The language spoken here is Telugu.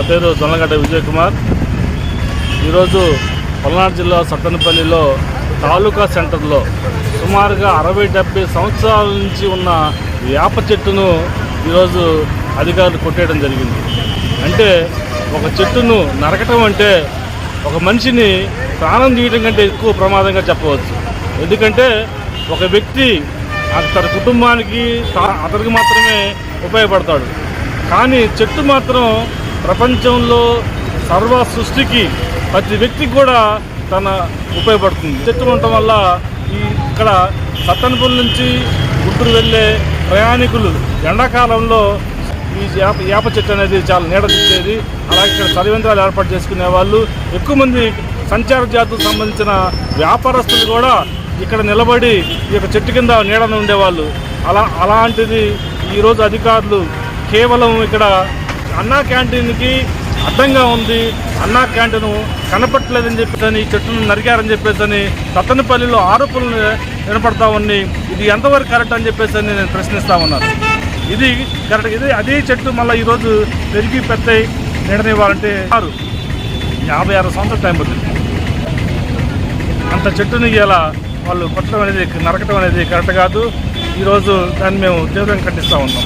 పేరు జొన్నగడ్డ విజయ్ కుమార్ ఈరోజు పల్నాడు జిల్లా సత్తనపల్లిలో తాలూకా సెంటర్లో సుమారుగా అరవై డెబ్బై సంవత్సరాల నుంచి ఉన్న వేప చెట్టును ఈరోజు అధికారులు కొట్టేయడం జరిగింది. అంటే ఒక చెట్టును నరకటం అంటే ఒక మనిషిని ప్రాణం తీయడం కంటే ఎక్కువ ప్రమాదంగా చెప్పవచ్చు. ఎందుకంటే ఒక వ్యక్తి తన కుటుంబానికి తా- అతనికి మాత్రమే ఉపయోగపడతాడు. కానీ చెట్టు మాత్రం ప్రపంచంలో సర్వ సృష్టికి ప్రతి వ్యక్తికి కూడా తన ఉపయోగపడుతుంది. చెట్టు ఉండటం వల్ల ఈ ఇక్కడ సత్తనపల్లి నుంచి గుంటూరు వెళ్ళే ప్రయాణికులు ఎండాకాలంలో ఈ యాప యాప చెట్టు అనేది చాలా నీడనిచ్చేది అలాగే ఇక్కడ చలివేంద్రాలు ఏర్పాటు చేసుకునే వాళ్ళు. ఎక్కువ మంది సంచార జాతులకు సంబంధించిన వ్యాపారస్తులు కూడా ఇక్కడ నిలబడి ఈ యొక్క చెట్టు కింద నీడన ఉండేవాళ్ళు. అలా అలాంటిది ఈరోజు అధికారులు కేవలం ఇక్కడ అన్నా క్యాంటీన్కి అడ్డంగా ఉంది. అన్నా క్యాంటీన్ కనపట్లేదని చెప్పేసి ఈ చెట్టును నరికారని చెప్పేసి తత్తనపల్లిలో ఆరోపణలు వినపడతా ఉన్నాయి. ఇది ఎంతవరకు కరెక్ట్ అని చెప్పేసి అని నేను ప్రశ్నిస్తా ఉన్నాను. ఇది కరెక్ట్. ఇది అదే చెట్టు మళ్ళీ ఈరోజు పెరిగి పెద్ద నీడనివ్వాలంటే ఆరు. యాభై ఆరు సంవత్సరాల టైం పడుతుంది. అంత చెట్టుని ఇలా వాళ్ళు కొట్టడం అనేది నరకటం అనేది కరెక్ట్ కాదు. ఈరోజు దాన్ని మేము తీవ్రంగా ఖండిస్తూ ఉన్నాం.